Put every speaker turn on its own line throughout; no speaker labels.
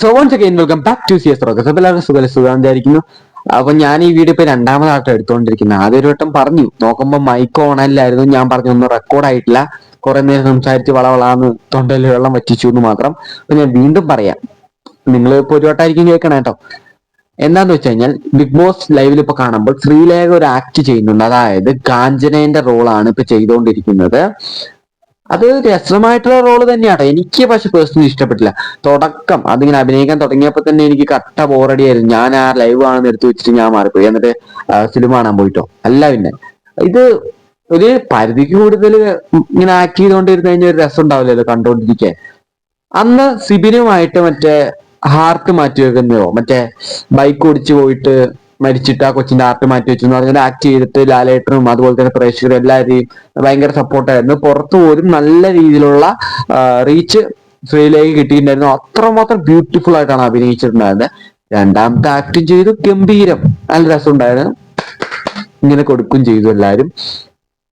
So once again welcome back to സിയസ് റോക്കസ് അപ്പോൾ എല്ലാവർക്കും സുഖം സുഖാന്തായിരിക്കുന്നു. അപ്പൊ ഞാൻ ഈ വീഡിയോ ഇപ്പൊ രണ്ടാമതായിട്ട് എടുത്തുകൊണ്ടിരിക്കുന്നത് ആദ്യം ഒരു വട്ടം പറഞ്ഞു. നോക്കുമ്പോൾ മൈക്ക് ഓൺ അല്ലായിരുന്നു. ഞാൻ പറഞ്ഞു ഒന്നും റെക്കോർഡ് ആയിട്ടില്ല. കുറെ നേരം സംസാരിച്ച് വളവളാന്ന് തൊണ്ടയിൽ വെള്ളം വറ്റിച്ചു എന്ന് മാത്രം. അപ്പൊ ഞാൻ വീണ്ടും പറയാം. നിങ്ങൾ ഇപ്പൊ ഒരു വട്ടമായിരിക്കും കേൾക്കണം കേട്ടോ. എന്താന്ന് വെച്ച് കഴിഞ്ഞാൽ ബിഗ് ബോസ് ലൈവിൽ ഇപ്പൊ കാണുമ്പോൾ ശ്രീലേഖ ഒരു ആക്ട് ചെയ്യുന്നുണ്ട്. അതായത് കാഞ്ചനേന്റെ റോളാണ് ഇപ്പൊ ചെയ്തുകൊണ്ടിരിക്കുന്നത്. അത് രസമായിട്ടുള്ള റോൾ തന്നെയാണ് എനിക്ക് പക്ഷെ പേഴ്സണലി ഇഷ്ടപ്പെട്ടില്ല. തുടക്കം അതിങ്ങനെ അഭിനയിക്കാൻ തുടങ്ങിയപ്പോൾ തന്നെ എനിക്ക് കട്ട ബോറടി ആയിരുന്നു ഞാൻ ആ ലൈവ് ആണെന്ന് എടുത്തു വെച്ചിട്ട് ഞാൻ മാറിപ്പോയി. എന്നിട്ട് സിനിമ കാണാൻ പോയിട്ടോ. അല്ല പിന്നെ ഇത് ഒരു പരിധിക്ക് കൂടുതൽ ഇങ്ങനെ ആക്ട് ചെയ്തുകൊണ്ടിരുന്ന് കഴിഞ്ഞാൽ ഒരു രസം ഉണ്ടാവില്ലല്ലോ കണ്ടോണ്ടിരിക്കാൻ. അന്ന് സിബിനുമായിട്ട് മറ്റേ ഹാർട്ട് മാറ്റി വെക്കുന്നതോ മറ്റേ ബൈക്ക് ഓടിച്ചു പോയിട്ട് മരിച്ചിട്ട് ആ കൊച്ചിന്റെ ആർട്ട് മാറ്റി വെച്ചു എന്ന് ആക്ട് ചെയ്തിട്ട് ലാലേട്ടനും അതുപോലെ തന്നെ പ്രേക്ഷകരും എല്ലാവരെയും ഭയങ്കര സപ്പോർട്ടായിരുന്നു പുറത്തു പോലും നല്ല രീതിയിലുള്ള റീച്ച് ശ്രീലേക്ക് കിട്ടിയിട്ടുണ്ടായിരുന്നു. അത്രമാത്രം ബ്യൂട്ടിഫുൾ ആയിട്ടാണ് അഭിനയിച്ചിട്ടുണ്ടായിരുന്നത്. രണ്ടാമത്തെ ആക്ടും ചെയ്തു. ഗംഭീരം. നല്ല രസമുണ്ടായിരുന്നു. ഇങ്ങനെ കൊടുക്കും ചെയ്തു എല്ലാരും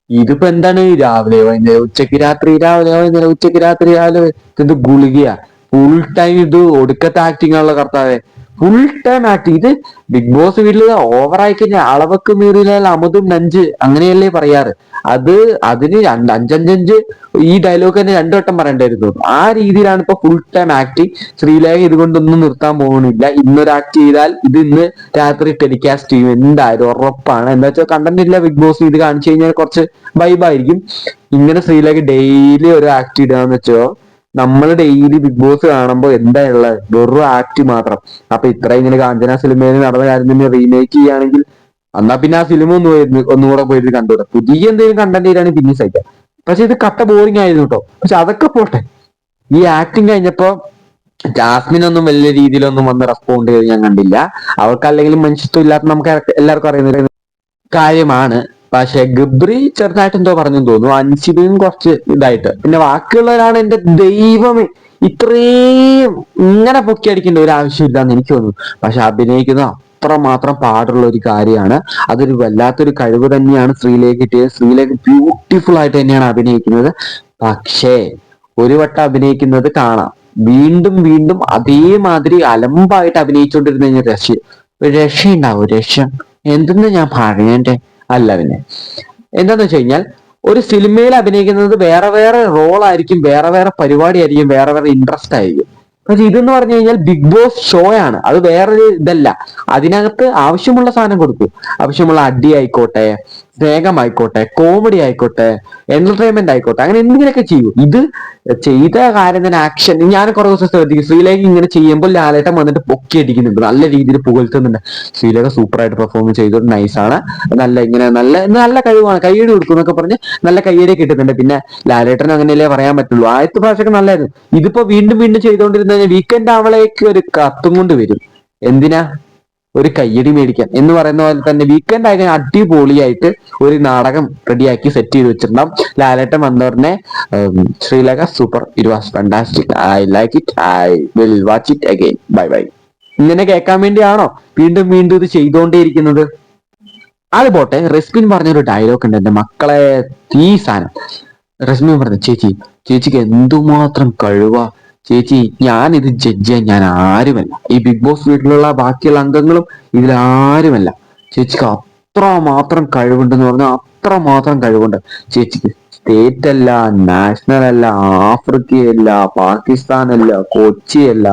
ഇതിപ്പോ എന്താണ്? രാവിലെ വൈകുന്നേരം ഉച്ചയ്ക്ക് രാത്രി രാവിലെ വൈകുന്നേരം ഉച്ചയ്ക്ക് രാത്രി രാവിലെ ഇത് ഗുളികയാ. ഫുൾ ടൈം ഇത് ഒടുക്കത്തെ ആക്ടിങ് ആണല്ലോ കർത്താവെ. ഫുൾ ടൈം ആക്ട് ഇത് ബിഗ് ബോസ് വീട്ടിൽ ഓവറായി കഴിഞ്ഞാൽ അളവക്ക് മീറിയാൽ അമുതും നഞ്ച് അങ്ങനെയല്ലേ പറയാറ്. അത് അതിന് അഞ്ചഞ്ചഞ്ച് ഈ ഡയലോഗ് തന്നെ രണ്ടു വട്ടം പറയേണ്ടായിരുന്നു. ആ രീതിയിലാണ് ഇപ്പൊ ഫുൾ ടൈം ആക്ട് ശ്രീലേഖ ഇതുകൊണ്ടൊന്നും നിർത്താൻ പോകുന്നില്ല. ഇന്നൊരു ആക്ട് ചെയ്താൽ ഇത് ഇന്ന് രാത്രി ടെലികാസ്റ്റ് ചെയ്യും. എന്തായാലും ഉറപ്പാണ്. എന്താ വെച്ചാൽ കണ്ടന്റ് ഇല്ല ബിഗ് ബോസ് ഇത് കാണിച്ചു കഴിഞ്ഞാൽ കുറച്ച് വൈബായിരിക്കും ഇങ്ങനെ ശ്രീലേഖ ഡെയിലി ഒരു ആക്ട് ഇടാന്ന് വെച്ചോ. നമ്മൾ ഡെയിലി ബിഗ് ബോസ് കാണുമ്പോൾ എന്താ ഉള്ളത്? വെറും ആക്ട് മാത്രം. അപ്പൊ ഇത്ര ഇങ്ങനെ കാഞ്ചന സിനിമയിൽ നടന്ന കാര്യം തന്നെ റീമേക്ക് ചെയ്യുകയാണെങ്കിൽ എന്നാ പിന്നെ ആ സിനിമ ഒന്ന് ഒന്നുകൂടെ പോയിട്ട് കണ്ടുകൂടെ പുതിയ എന്തെങ്കിലും കണ്ടന്റ് പിന്നെ സഹിക്കാം. പക്ഷെ ഇത് കട്ട ബോറിംഗ് ആയിരുന്നു കേട്ടോ പക്ഷെ അതൊക്കെ പോട്ടെ. ഈ ആക്ടിങ് കഴിഞ്ഞപ്പോ ജാസ്മിൻ ഒന്നും വലിയ രീതിയിലൊന്നും വന്ന് റെസ്പോണ്ട് ചെയ്ത് ഞാൻ കണ്ടില്ല. അവർക്ക് അല്ലെങ്കിൽ മനുഷ്യത്വം ഇല്ലാത്ത നമുക്ക് എല്ലാവർക്കും അറിയുന്ന കാര്യമാണ്. പക്ഷെ ഗബ്രി ചെറുതായിട്ട് എന്തോ പറഞ്ഞു തോന്നുന്നു. അൻസിബിയും കുറച്ച് ഇതായിട്ട്. പിന്നെ ബാക്കിയുള്ളവരാണ് എന്റെ ദൈവമേ ഇത്രയും ഇങ്ങനെ പൊക്കി അടിക്കേണ്ട ഒരു ആവശ്യമില്ലാന്ന് എനിക്ക് തോന്നുന്നു. പക്ഷെ അത്ര മാത്രം പാടുള്ള ഒരു കാര്യമാണ്. അതൊരു വല്ലാത്തൊരു കഴിവ് തന്നെയാണ് ശ്രീലേക്ക് കിട്ടിയത്. ശ്രീലേക്ക് ബ്യൂട്ടിഫുൾ ആയിട്ട് തന്നെയാണ് അഭിനയിക്കുന്നത്. പക്ഷേ ഒരു വട്ടം അഭിനയിക്കുന്നത് കാണാം. വീണ്ടും വീണ്ടും അതേമാതിരി അലമ്പായിട്ട് അഭിനയിച്ചുകൊണ്ടിരുന്ന കഴിഞ്ഞാൽ രക്ഷ രക്ഷയുണ്ടാവും. രക്ഷ. എന്തെന്ന് ഞാൻ പറയണ്ടേ? അല്ല പിന്നെ. എന്താന്ന് വെച്ച് കഴിഞ്ഞാൽ ഒരു സിനിമയിൽ അഭിനയിക്കുന്നത് വേറെ വേറെ റോൾ ആയിരിക്കും വേറെ വേറെ പരിപാടി ആയിരിക്കും വേറെ വേറെ ഇൻട്രസ്റ്റ് ആയിരിക്കും. പക്ഷെ ഇതെന്ന് പറഞ്ഞു കഴിഞ്ഞാൽ ബിഗ് ബോസ് ഷോ ആണ്. അത് വേറൊരു ഇതല്ല. അതിനകത്ത് ആവശ്യമുള്ള സാധനം കൊടുക്കും. ആവശ്യമുള്ള അടി ആയിക്കോട്ടെ സ്നേഹമായിക്കോട്ടെ കോമഡി ആയിക്കോട്ടെ എന്റർടൈൻമെന്റ് ആയിക്കോട്ടെ അങ്ങനെ എന്തെങ്കിലുമൊക്കെ ചെയ്യൂ? ഇത് ചെയ്ത കാര്യം തന്നെ ആക്ഷൻ ഞാൻ കുറെ ദിവസം ശ്രദ്ധിക്കും. ശ്രീലേഖ ഇങ്ങനെ ചെയ്യുമ്പോൾ ലാലേട്ടൻ വന്നിട്ട് പൊക്കി അടിക്കുന്നുണ്ട് നല്ല രീതിയിൽ പുകഴ്ത്തുന്നുണ്ട്. ശ്രീലേഖ സൂപ്പർ ആയിട്ട് പെർഫോം ചെയ്തത് നൈസാണ് നല്ല ഇങ്ങനെ നല്ല നല്ല കഴിവാണ്. കയ്യടി കൊടുക്കും എന്നൊക്കെ പറഞ്ഞ് നല്ല കയ്യടി കിട്ടുന്നുണ്ട് പിന്നെ ലാലേട്ടൻ അങ്ങനെയല്ലേ പറയാൻ പറ്റുള്ളൂ. ആദ്യത്തെ പ്രാവശ്യമൊക്കെ നല്ലായിരുന്നു. ഇതിപ്പോ വീണ്ടും വീണ്ടും ചെയ്തുകൊണ്ടിരുന്ന വീക്കെൻഡ് ആവളേക്ക് ഒരു കത്തും കൊണ്ട് വരും. എന്തിനാ? ഒരു കയ്യടി മേടിക്കാം. എന്ന് പറയുന്ന പോലെ തന്നെ വീക്കെൻഡ് ആയി അടിപൊളിയായിട്ട് ഒരു നാടകം റെഡിയാക്കി സെറ്റ് ചെയ്ത് വെച്ചിട്ടുണ്ടാവും. ലാലേട്ടൻ വന്നവരനെ Sri Lanka super it was fantastic I like it I will watch it again bye bye ഇങ്ങനെ കേൾക്കാൻ വേണ്ടിയാണോ വീണ്ടും വീണ്ടും ഇത് ചെയ്തുകൊണ്ടേയിരിക്കുന്നത്? അത് പോട്ടെ. റെസ്മിൻ പറഞ്ഞൊരു ഡയലോഗ് ഉണ്ട് എന്റെ മക്കളെ. തീ സാധനം. റെസ്മിൻ പറഞ്ഞു ചേച്ചി ചേച്ചിക്ക് എന്തുമാത്രം കഴിവാ? ചേച്ചി ഞാൻ ഇത് ജഡ്ജ് ചെയ്യാൻ ഞാൻ ആരുമല്ല. ഈ ബിഗ് ബോസ് വീട്ടിലുള്ള ബാക്കിയുള്ള അംഗങ്ങളും ഇതിൽ ആരുമല്ല. ചേച്ചിക്ക് അത്ര മാത്രം കഴിവുണ്ടെന്ന് പറഞ്ഞാൽ അത്ര മാത്രം കഴിവുണ്ട്. ചേച്ചിക്ക് സ്റ്റേറ്റ് അല്ല നാഷണൽ അല്ല ആഫ്രിക്കയല്ല കൊച്ചി അല്ല.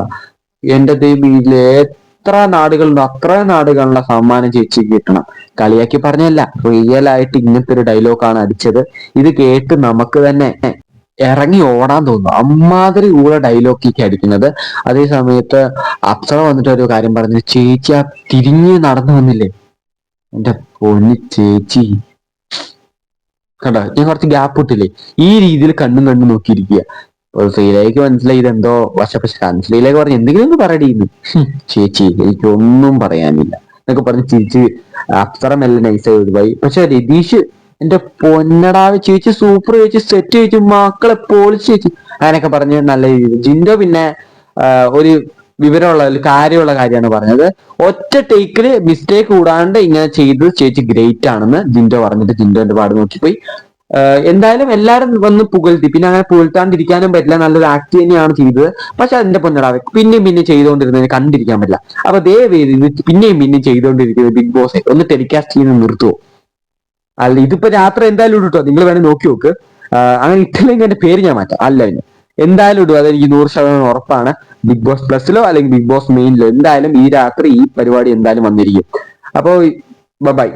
എന്റെ ദൈവം ഇതിൽ എത്ര നാടുകളുണ്ടോ അത്ര നാടുകളുടെ സമ്മാനം ചേച്ചി കിട്ടണം. കളിയാക്കി പറഞ്ഞല്ല റിയൽ ആയിട്ട് ഇങ്ങനത്തെ ഒരു ഡയലോഗാണ് അടിച്ചത്. ഇത് കേട്ട് നമുക്ക് തന്നെ ഇറങ്ങി ഓടാൻ തോന്നുന്നു. അമ്മാതിരി ഉള്ള ഡയലോഗ് ഒക്കെ അടിക്കുന്നത്. അതേ സമയത്ത് അപ്സറ വന്നിട്ട് ഒരു കാര്യം പറഞ്ഞു. ചേച്ചി ആ തിരിഞ്ഞ് നടന്നു വന്നില്ലേ? എന്റെ പൊന്നി ചേച്ചി. കണ്ടോ? ഞാൻ കുറച്ച് ഗ്യാപ്പ് ഇട്ടില്ലേ? ഈ രീതിയിൽ കണ്ണും കണ്ണും നോക്കിയിരിക്കുക. ശ്രീലേക്ക് മനസ്സിലായി എന്തോ വശപ്പശക്കാണ് ശ്രീലേക്ക് പറഞ്ഞു എന്തെങ്കിലും ഒന്ന് പറയടിന്ന് ചേച്ചി എനിക്കൊന്നും പറയാനില്ല. എന്നൊക്കെ പറഞ്ഞ് ചിരിച്ച് അപ്സറ മെല്ലെ നൈസായി ഒഴിവായി പക്ഷെ രതീഷ് എന്റെ പൊന്നടാവ് ചേച്ചി സൂപ്പർ ചേച്ചി സെറ്റ് ചേച്ചി മക്കളെ പൊളിച്ച് ചേച്ചി. അങ്ങനെയൊക്കെ പറഞ്ഞ് നല്ല രീതിയിൽ. ജിൻഡോ പിന്നെ ഒരു വിവരമുള്ള ഒരു കാര്യമുള്ള കാര്യമാണ് പറഞ്ഞത്. ഒറ്റ ടേക്കിൽ മിസ്റ്റേക്ക് കൂടാണ്ട് ഇങ്ങനെ ചെയ്ത് ചേച്ചി ഗ്രേറ്റ് ആണെന്ന് ജിൻഡോ പറഞ്ഞിട്ട് ജിൻഡോന്റെ പാട് നോക്കിപ്പോയി. എന്തായാലും എല്ലാരും വന്ന് പുകഴ്ത്തി. പിന്നെ അങ്ങനെ പുകഴ്ത്താണ്ടിരിക്കാനും പറ്റില്ല. നല്ലൊരു ആക്ട് തന്നെയാണ് ചെയ്തത്. പക്ഷെ അതിന്റെ പൊന്നടാവ് പിന്നെയും പിന്നെയും ചെയ്തുകൊണ്ടിരുന്നതിന് കണ്ടിരിക്കാൻ പറ്റില്ല. അപ്പൊ ദയവേദി പിന്നെയും പിന്നെയും ചെയ്തുകൊണ്ടിരിക്കുന്നത് ബിഗ് ബോസ് ഒന്ന് ടെലികാസ്റ്റ് ചെയ്യുന്ന നിർത്തുവോ? അല്ല ഇതിപ്പോ രാത്രി എന്തായാലും ഇടും കേട്ടോ നിങ്ങൾ വേണേൽ നോക്കി നോക്ക്. അങ്ങനെ ഇട്ടില്ലെങ്കിൽ എന്റെ പേര് ഞാൻ മാറ്റാം. അല്ല പിന്നെ എന്തായാലും ഇടും. അതെനിക്ക് നൂറ് ശതമാനം ഉറപ്പാണ്. ബിഗ് ബോസ് പ്ലസിലോ അല്ലെങ്കിൽ ബിഗ് ബോസ് മെയിനിലോ എന്തായാലും ഈ രാത്രി ഈ പരിപാടി എന്തായാലും വന്നിരിക്കും. അപ്പോ ബൈ.